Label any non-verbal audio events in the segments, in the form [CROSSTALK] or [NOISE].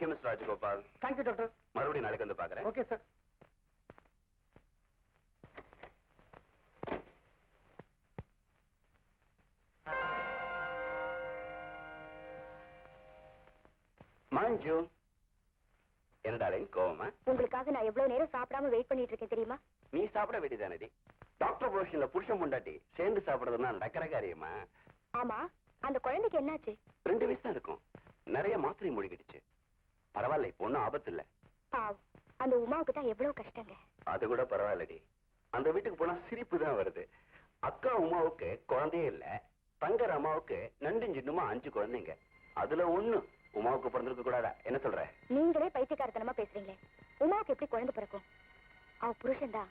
Thank you mister Rajagopal thank you doctor மறுபடியும் நாளைக்கு வந்து பாக்குறேன் ஓகே சார் மஞ்சு என்னடாலே கோவமா? உங்களுக்காக நான் எவ்வளவு நேரம் சாப்பிடாம வெயிட் பண்ணிட்டு இருக்கேன் தெரியுமா? நீ சாப்பிட வேண்டியதானடி டாக்டர் ப்ரொஃபஷன்ல புருஷன் பொண்டாட்டி சேர்ந்து சாப்பிடுறதுன்னா நடக்கிற காரியமா? ஆமா அந்த குழந்தைக்கு என்னாச்சு? ரெண்டு வயசு தான் இருக்கும். நிறைய மாத்திரை மூழ்கிடுச்சு பரவாயில்ல இப்போ ஒன்றும் ஆபத்து இல்ல அந்த உமாவுக்கு தான் எவ்வளவு கஷ்டங்க. அது கூட பரவாயில்லடி. அந்த வீட்டுக்கு போனா சிரிப்பு தான் வருது. அக்கா உமாவுக்கு குழந்தையே இல்ல. தங்கர் அம்மாவுக்கு நண்டும் சின்னமா அஞ்சு குழந்தைங்க. அதுல ஒண்ணு உமாவுக்கு பிறந்திருக்க கூடாதா? என்ன சொல்ற? நீங்களே பைத்தியக்காரத்தனமா பேசுறீங்களே. உமாவுக்கு எப்படி குழந்தை பிறக்கும்? அவ புருஷன் தான்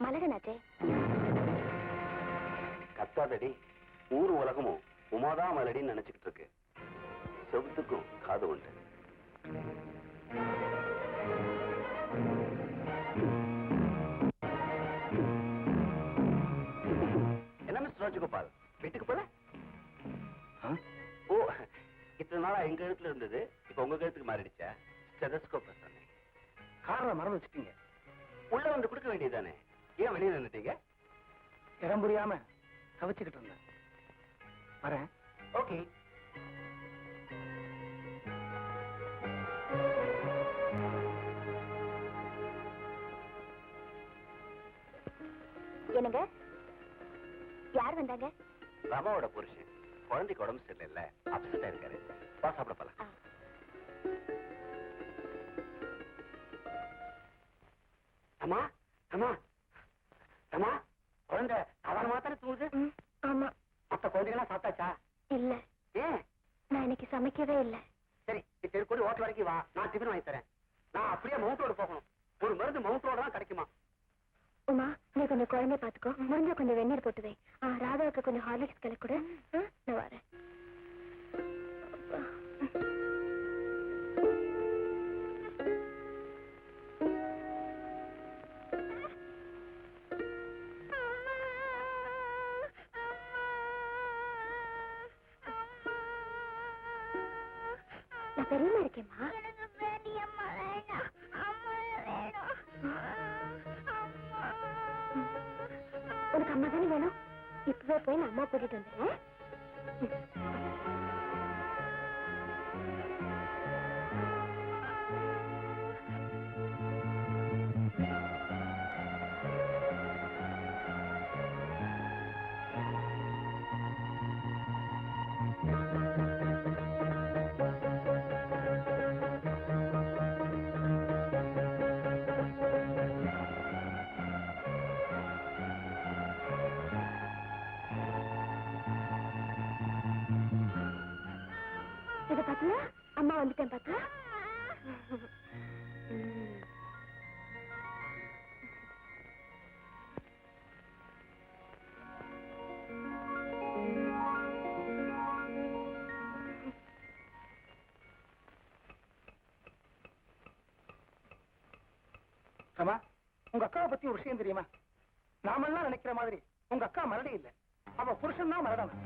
மலகனாச்சே. கத்தாதடி. ஊர் உலகமும் உமாதான் மலடின்னு நினைச்சுக்கிட்டு இருக்கு. செவுத்துக்கும் காது உண்டு. என்ன மிஸ்டர் ராஜகோபால்? வீட்டுக்கு போல? ஓ இத்தனை நாளா எங்க கழுத்துல இருந்தது? இப்ப உங்க கழுத்துக்கு மாறிடுச்சா? ஸ்டெதஸ்கோப் காரணம் மறந்து வச்சுட்டீங்க. உள்ள வந்து கொடுக்க வேண்டியதானே ஏன் வெளியே நின்னுட்டீங்க? இடம் புரியாம தவிச்சுக்கிட்டு இருந்தேன். வரேன். ஓகே. என்னங்க யார் வந்தாங்க? ரமாவோட புருஷன். குழந்தைக்கு உடம்பு சரியில்லை அப்செட்டா இருக்காரு. வா சாப்பிட போலாம். அம்மா அம்மா அம்மா குழந்தை அவன மாத்தானே தூங்குது? ஆமா. மத்த குழந்தைகளாம் சாப்பிட்டாச்சா? இல்ல. ஏன்? நான் இன்னைக்கு சமைக்கவே இல்ல. சரி தெருக்கூடி ஹோட்டல் வரைக்கும் வா. நான் டிஃபன் வாங்கி தரேன். நான் அப்படியே மவுண்ட் ரோடு போகணும். ஒரு மருந்து மவுண்ட் ரோடு தான் கிடைக்குமா? உமா நீ கொஞ்சம் குழந்தை பாத்துக்கோ முடிஞ்ச கொஞ்சம் வெந்நீர் போட்டுவே ராதாவுக்கு கொஞ்சம் ஹார்லிக்ஸ் கலக்கு கொடு. நான் வரேன். நான் பெரியமா இருக்கேம்மா. உனக்கு அம்மா தானே வேணும் இப்பவே போய் நான் அம்மா கூட்டிட்டு வந்துடுறேன் பாத்தியா? அம்மா வந்துட்டேன் பாத்தியா? உங்க அக்காவை பத்தி ஒரு விஷயம் தெரியுமா? நாமெல்லாம் நினைக்கிற மாதிரி உங்க அக்கா மரடி இல்ல. அவ புருஷன் தான் மரடணும்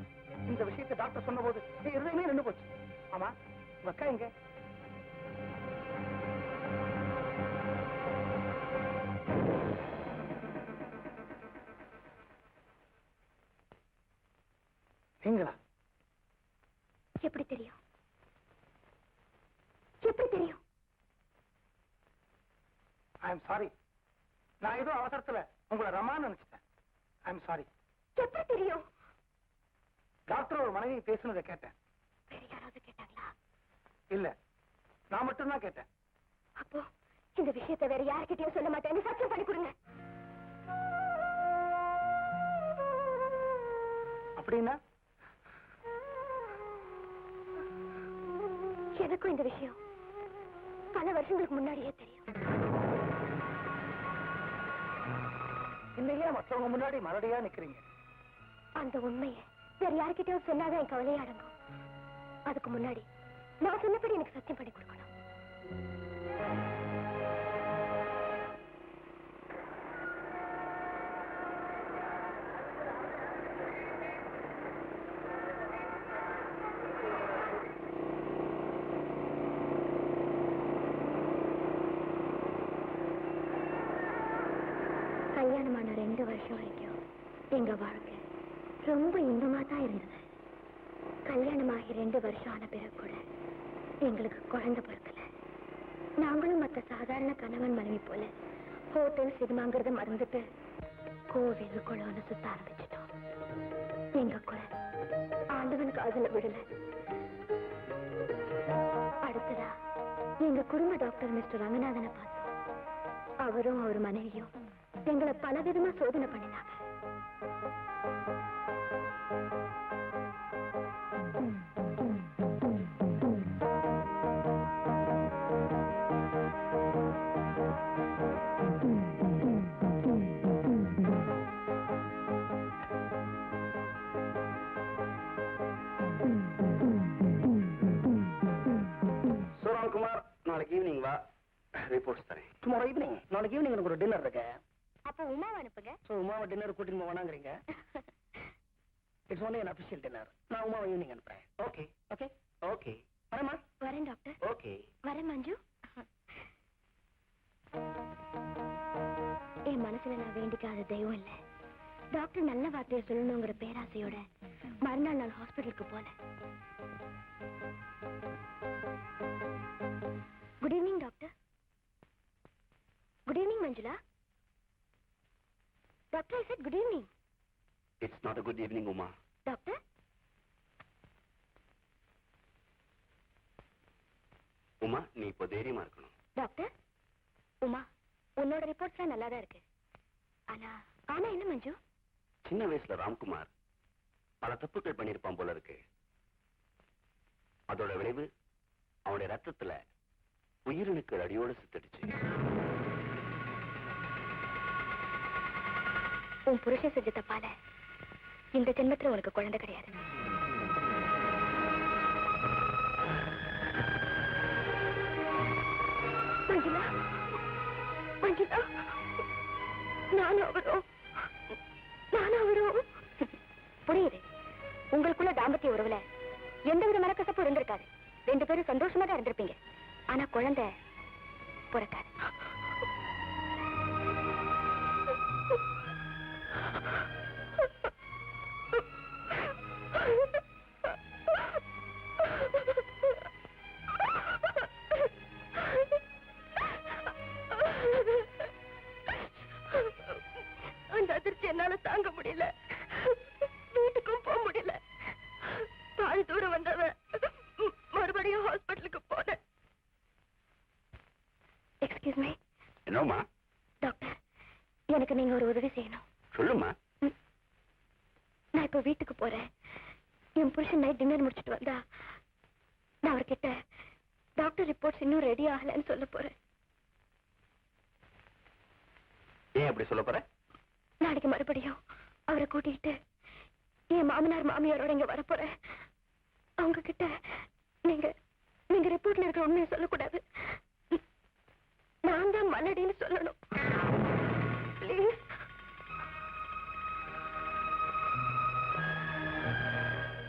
இந்த விஷயத்தை டாக்டர் சொன்ன போது என் இருதயமே நின்று போச்சு. ஆமா அக்கா எங்க? நீங்களா? எப்படி தெரியும்? எப்படி தெரியும்? ஐ எம் சாரி நான் ஏதோ அவசரத்துல உங்களை ரமான்னு நினைச்சிட்டேன். ஐ எம் சாரி எப்படி தெரியும்? டாக்டர் ஒரு மனைவி பேசுனதை கேட்டேன். யாராவது கேட்டாங்களா இல்ல. நான் மட்டும்தான் கேட்டேன். அப்போ இந்த விஷயத்தை வேற யார்கிட்டயும் சொல்ல மாட்டேன்னு சத்தியம் பண்ணி கொடுங்க. அப்படின்னா? எனக்கும் இந்த விஷயம் பல வருஷங்களுக்கு முன்னாடியே தெரியும். இன்னையே மற்றவங்க முன்னாடி மறுபடியா நிக்கிறீங்க. அந்த உண்மையை வேற யார்கிட்டயும் சொன்னாதான் என் கவலையே அடங்கும். அதுக்கு முன்னாடி நான் சொன்னபடி எனக்கு சத்தியம் பண்ணி கொடுக்கணும். கல்யாணமான ரெண்டு வருஷம் வரைக்கும் எங்க வாழ்க்கை ரொம்ப இன்பமா தான் இருந்தது. கல்யாணமாகி ரெண்டு வருஷம் ஆன பிறகு கூட எங்களுக்கு குழந்தை பிறக்கல. நாங்களும் மற்ற சாதாரண கணவன் மனைவி போல ஹோட்டல் சினிமாங்கிறத மறந்துட்டு கோவில் குளம்னு சுத்த ஆரம்பிச்சிட்டோம். எங்க குறை ஆண்டவன் காதல விடல. அடுத்ததா எங்க குடும்ப டாக்டர் மிஸ்டர் ரங்கநாதனை பார்த்தோம் அவரும் அவர் மனைவியும் எங்களை பலவிதமா சோதனை பண்ணினாங்க. டுமாரோ ஈவினிங் நாளைக்கு ஈவினிங் எனக்கு ஒரு டின்னர் இருக்கு. அப்ப உமாவை அனுப்புங்க. ஸோ உமாவை டின்னர் கூட்டின்னு வேணாங்கிறீங்க. [LAUGHS] It's only an official dinner நான் உமாவை ஈவினிங் அனுப்புறேன். ஓகே ஓகே ஓகே வரேம்மா. வரேன் டாக்டர் ஓகே வரேன் மஞ்சு. என் மனசுல நான் வேண்டிக்காத தெய்வம் இல்ல. டாக்டர் நல்ல வார்த்தையை சொல்லணுங்கிற பேராசையோட மறுநாள் நான் ஹாஸ்பிட்டலுக்கு போனேன். Good evening Manjula doctor I said good evening it's not a good evening Uma நீ இப்போ தைரியமா இருக்கணும். டாக்டர் உமா உன்னோட ரிப்போர்ட்ஸ்லாம் நல்லா தான் இருக்கு. ஆனா ஆனா என்ன மஞ்சு? சின்ன வயசுல ராம்குமார் பல தப்புக்கள் பண்ணியிருப்பான் போல இருக்கு. அதோட விளைவு அவனுடைய ரத்தத்துல உயிரணுக்கள் அடியோடு சுத்தடிச்சு உன் புருஷன் செஞ்ச தப்பால இந்த ஜென்மத்துல உனக்கு குழந்தை கிடையாது. மஞ்சுளா மஞ்சுளா நானும் அவரும் நானும் அவரும். புரியுது. உங்களுக்குள்ள தாம்பத்திய உறவுல எந்த வித மனக்கசப்பும் இருந்திருக்காது. ரெண்டு பேரும் சந்தோஷமா தான் இருந்திருப்பீங்க. ஆனா குழந்தை பிறக்காது. என்னால தாங்க முடியல. வீட்டுக்கும் போக முடியல. பாதி தூரம் வந்தவன் மறுபடியும் ஹாஸ்பிட்டலுக்கு போனேன். எக்ஸ்கியூஸ் மீ என்னம்மா? டாக்டர் எனக்கு நீங்க ஒரு உதவி செய்யணும். சொல்லுமா. நான் இப்ப வீட்டுக்கு போறேன். என் புருஷன் நைட் டின்னர் முடிச்சிட்டு வந்தா நான் அவர்கிட்ட டாக்டர் ரிப்போர்ட்ஸ் இன்னும் ரெடி ஆகலைன்னு சொல்ல போறேன். ஏன் அப்படி சொல்ல போற? நாளைக்கு மறுபடியும் அவரை கூட்டிட்டு என் மாமனார் மாமியாரோட இங்க வரப்போறேன். அவங்க கிட்ட நீங்க நீங்க ரிப்போர்ட்ல இருக்கிற உண்மையை சொல்லக்கூடாது. நான் தான் மலடின்னு சொல்லணும். ப்ளீஸ்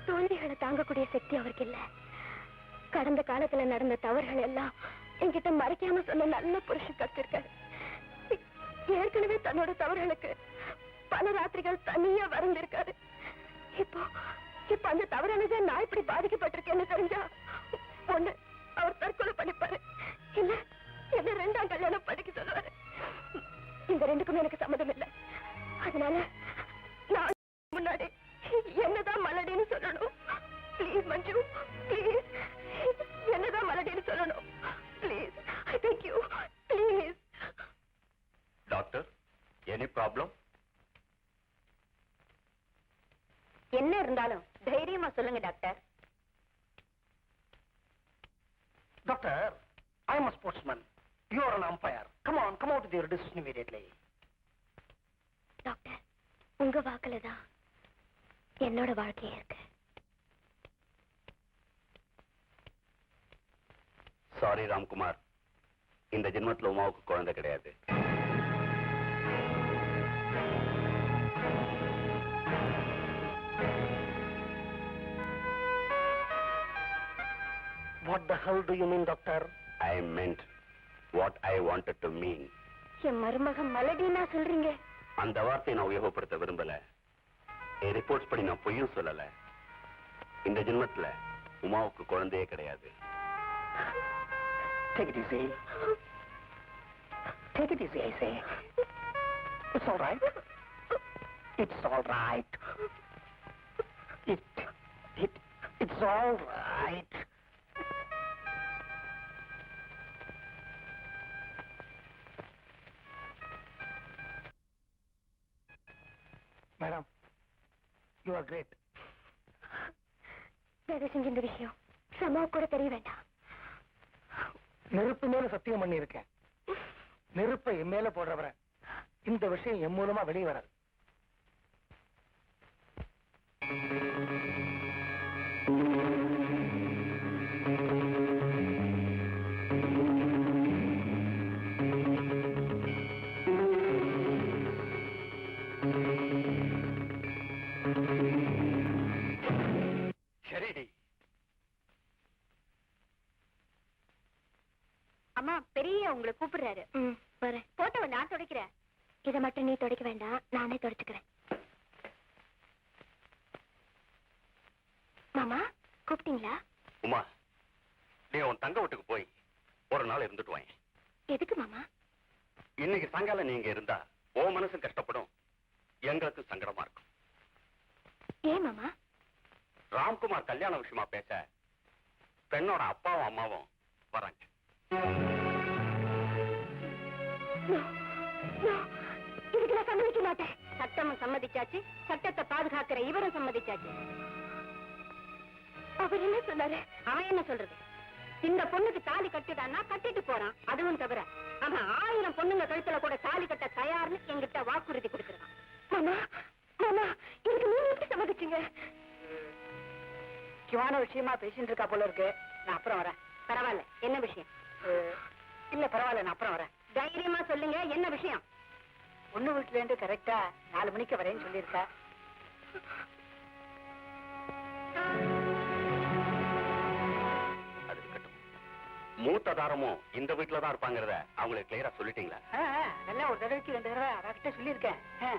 தோல்விகளை தாங்கக்கூடிய சக்தி அவருக்கு இல்ல. கடந்த காலத்துல நடந்த தவறுகள் எல்லாம் என்கிட்ட மறைக்காம சொன்ன நல்ல புருஷன் கத்திருக்காரு. ஏற்கனவே தன்னோட தவறுகளுக்கு பல ராத்திரிகள் தனியா வறந்திருக்காரு இப்போ இப்ப அந்த தவறானதே நான் இப்படி பாதிக்கப்பட்டிருக்கேன்னு தெரிஞ்சா ஒண்ணு அவர் தற்கொலை பண்ணிப்பாரு. இல்ல என்ன ரெண்டாம் கல்யாணம் படிக்க சொல்லுவாரு. இந்த ரெண்டுக்குமே எனக்கு சம்மதம் இல்ல. அதனால நான் முன்னாடி என்னதான் மலடின்னு சொல்லணும். பிளீஸ் மஞ்சு பிளீஸ் என்னதான் மலடின்னு சொல்லணும். ப்ராப்ளம் என்ன இருந்தாலும் தைரியமா சொல்லுங்க doctor. Doctor I am you are an umpire. Come on come out with your decision immediately. Doctor உங்க வாக்குல தான் என்னோட வாழ்க்கையே இருக்கு. சாரி ராம்குமார் இந்த ஜென்மத்துல உமாவுக்கு குழந்தை கிடையாது. What the hell do you mean doctor I meant what I wanted to mean என் மருமகன் மலடின்னா சொல்றீங்க அந்த வார்த்தையை நான் உபயோகப்படுத்த விரும்பல என் ரிப்போர்ட்ஸ் படி நான் பொய்யும் சொல்லல இந்த ஜென்மத்துல உமாவுக்கு குழந்தையே கிடையாது Take it easy. Take it easy, I say. It's all right. It's all right. It, it, it's all right. You are great தயவு செஞ்சு இந்த விஷயம் சமாவு கூட தெரிய வேண்டாம். நெருப்பு மேல சத்தியம் பண்ணி இருக்கேன் நெருப்பை என் மேல போடுறவரை. இந்த விஷயம் என் மூலமா வெளியே வராது. உங்களை கூப்பிடுறாரு. ம் வரேன். நான் துடைக்கிறேன். இதை மட்டும் நீ துடைக்க வேண்டாம். நானே துடைச்சுக்கிறேன். மாமா கூப்பிட்டீங்களா? உமா நீ உன் தங்க வீட்டுக்கு போய் ஒரு நாள் இருந்துட்டு வாங்க எதுக்கு மாமா? இன்னைக்கு சாயங்காலம் நீங்க இருந்தா ஓ மனசும் கஷ்டப்படும். எங்களுக்கு சங்கடமா இருக்கும். ஏன் மாமா? ராம்குமார் கல்யாண விஷயமா பேச பெண்ணோட அப்பாவும் அம்மாவும் வராங்க. இதுக்கு நான் சம்மதிக்க மாட்டேன். சட்டமும் சம்மதிச்சாச்சு. சட்டத்தை பாதுகாக்கிற இவரும் சம்மதிச்சாச்சு. அவர் என்ன சொன்னாரு? அவன் என்ன சொல்றது? இந்த பொண்ணுக்கு தாலி கட்டுதான்னா கட்டிட்டு போறான். அதுவும் தவிர அவன் ஆயிரம் பொண்ணுங்க கழுத்துல கூட தாலி கட்ட தயார்னு என்கிட்ட வாக்குறுதி கொடுத்திருக்கான். மாமா மாமா இதுக்கு நீங்க எப்படி சம்மதிச்சீங்க? முக்கியமான விஷயமா பேசிட்டு இருக்கா போல இருக்கு. நான் அப்புறம் வரேன். பரவாயில்ல. என்ன விஷயம்? இல்ல பரவாயில்ல நான் அப்புறம் வரேன். தைரியமா சொல்லுங்க என்ன விஷயம்? பொண்ணு வீட்டுல இருந்து கரெக்டா நாலு மணிக்கு வரேன்னு சொல்லியிருக்கா. அது இருக்கட்டும். மூத்த தாரமும் இந்த வீட்டுல தான் இருப்பாங்கிறத அவங்களுக்கு கிளியரா சொல்லிட்டீங்களா? ஒரு தடவைக்கு ரெண்டு தடவை அவர்கிட்ட சொல்லியிருக்கேன். ஆ.